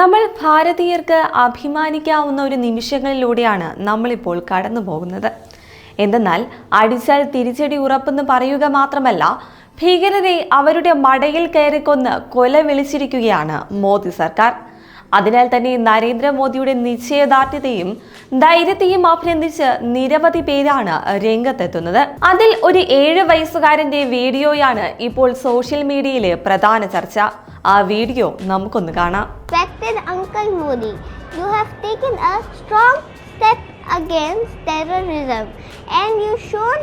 നമ്മൾ ഭാരതീയർക്ക് അഭിമാനിക്കാവുന്ന ഒരു നിമിഷങ്ങളിലൂടെയാണ് നമ്മളിപ്പോൾ കടന്നു പോകുന്നത്. എന്തെന്നാൽ അടിച്ചാൽ തിരിച്ചടി ഉറപ്പെന്ന് പറയുക മാത്രമല്ല ഭീകരരെ അവരുടെ മടയിൽ കയറിക്കൊന്ന് കൊല വിളിച്ചിരിക്കുകയാണ് മോദി സർക്കാർ. അതിനാൽ തന്നെ നരേന്ദ്രമോദിയുടെ നിശ്ചയദാർഢ്യതയും ധൈര്യത്തെയും അഭിനന്ദിച്ച് നിരവധി പേരാണ് രംഗത്തെത്തുന്നത്. അതിൽ ഒരു ഏഴ് വയസ്സുകാരന്റെ വീഡിയോയാണ് ഇപ്പോൾ സോഷ്യൽ മീഡിയയിലെ പ്രധാന ചർച്ച. ആ വീഡിയോ നമുക്കൊന്ന് കാണാം. Modi, you have taken a strong step against terrorism and you shown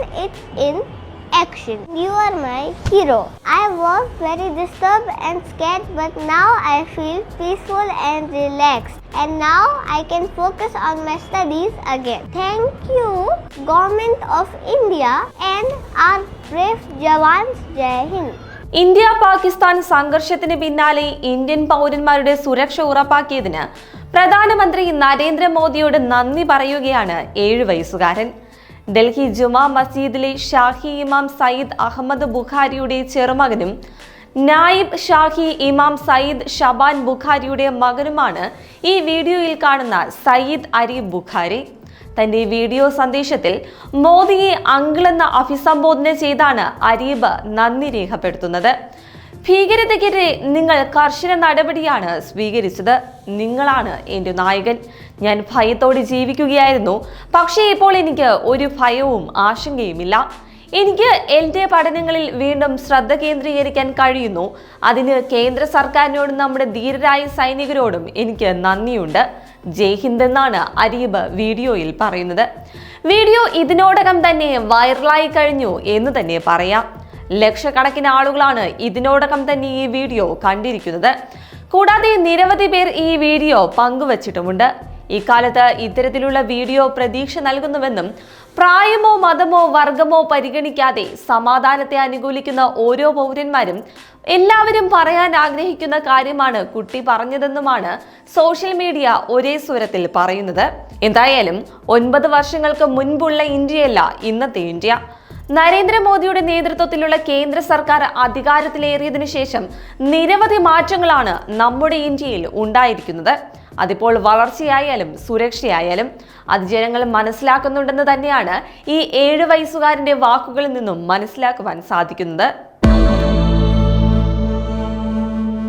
action. You are my hero. I was very disturbed and scared but now I feel peaceful and relaxed. And now I can focus on my studies again. Thank you, Government of India and our brave Jawans. Jai Hind. India Pakistan സംഘർഷത്തിന് പിന്നാലെ Indian പൗരന്മാരുടെ സുരക്ഷ ഉറപ്പാക്കിയതിന് പ്രധാനമന്ത്രി നരേന്ദ്രമോദിയോട് നന്ദി പറയുകയാണ് ഏഴ് വയസ്സുകാരൻ ഡൽഹി ജുമാ മസ്ജിദിലെ ഷാഹി ഇമാം സയ്യിദ് അഹമ്മദ് ബുഖാരിയുടെ ചെറുമകനും നായിബ് ഷാഹി ഇമാം സയ്യിദ് ഷബാൻ ബുഖാരിയുടെ മകനുമാണ് ഈ വീഡിയോയിൽ കാണുന്ന സയ്യിദ് അരീബ് ബുഖാരി. തന്റെ വീഡിയോ സന്ദേശത്തിൽ മോദിയെ അങ്കിളെന്ന് അഭിസംബോധന ചെയ്താണ് അരീബ് നന്ദി രേഖപ്പെടുത്തുന്നത്. ഭീകരതയ്ക്കെതിരെ നിങ്ങൾ കർശന നടപടിയാണ് സ്വീകരിച്ചത്. നിങ്ങളാണ് എന്റെ നായകൻ. ഞാൻ ഭയത്തോടെ ജീവിക്കുകയായിരുന്നു. പക്ഷേ ഇപ്പോൾ എനിക്ക് ഒരു ഭയവും ആശങ്കയുമില്ല. എനിക്ക് എന്റെ പഠനങ്ങളിൽ വീണ്ടും ശ്രദ്ധ കേന്ദ്രീകരിക്കാൻ കഴിയുന്നു. അതിന് കേന്ദ്ര സർക്കാരിനോടും നമ്മുടെ ധീരരായ സൈനികരോടും എനിക്ക് നന്ദിയുണ്ട്. ജയ് ഹിന്ദ് എന്നാണ് അരീബ് വീഡിയോയിൽ പറയുന്നത്. വീഡിയോ ഇതിനോടകം തന്നെ വൈറലായി കഴിഞ്ഞു എന്ന് തന്നെ പറയാം. ലക്ഷക്കണക്കിന് ആളുകളാണ് ഇതിനോടകം തന്നെ ഈ വീഡിയോ കണ്ടിരിക്കുന്നത്. കൂടാതെ നിരവധി പേർ ഈ വീഡിയോ പങ്കുവച്ചിട്ടുമുണ്ട്. ഇക്കാലത്ത് ഇത്തരത്തിലുള്ള വീഡിയോ പ്രതീക്ഷ നൽകുന്നുവെന്നും പ്രായമോ മതമോ വർഗമോ പരിഗണിക്കാതെ സമാധാനത്തെ അനുകൂലിക്കുന്ന ഓരോ പൗരന്മാരും എല്ലാവരും പറയാൻ ആഗ്രഹിക്കുന്ന കാര്യമാണ് കുട്ടി പറഞ്ഞതെന്നുമാണ് സോഷ്യൽ മീഡിയ ഒരേ സ്വരത്തിൽ പറയുന്നത്. എന്തായാലും ഒൻപത് വർഷങ്ങൾക്ക് മുൻപുള്ള ഇന്ത്യയല്ല ഇന്നത്തെ ഇന്ത്യ. നരേന്ദ്രമോദിയുടെ നേതൃത്വത്തിലുള്ള കേന്ദ്ര സർക്കാർ അധികാരത്തിലേറിയതിനു ശേഷം നിരവധി മാറ്റങ്ങളാണ് നമ്മുടെ ഇന്ത്യയിൽ ഉണ്ടായിരിക്കുന്നത്. അതിപ്പോൾ വളർച്ചയായാലും സുരക്ഷയായാലും അത് ജനങ്ങൾ മനസ്സിലാക്കുന്നുണ്ടെന്ന് തന്നെയാണ് ഈ ഏഴ് വയസ്സുകാരന്റെ വാക്കുകളിൽ നിന്നും മനസ്സിലാക്കുവാൻ സാധിക്കുന്നത്.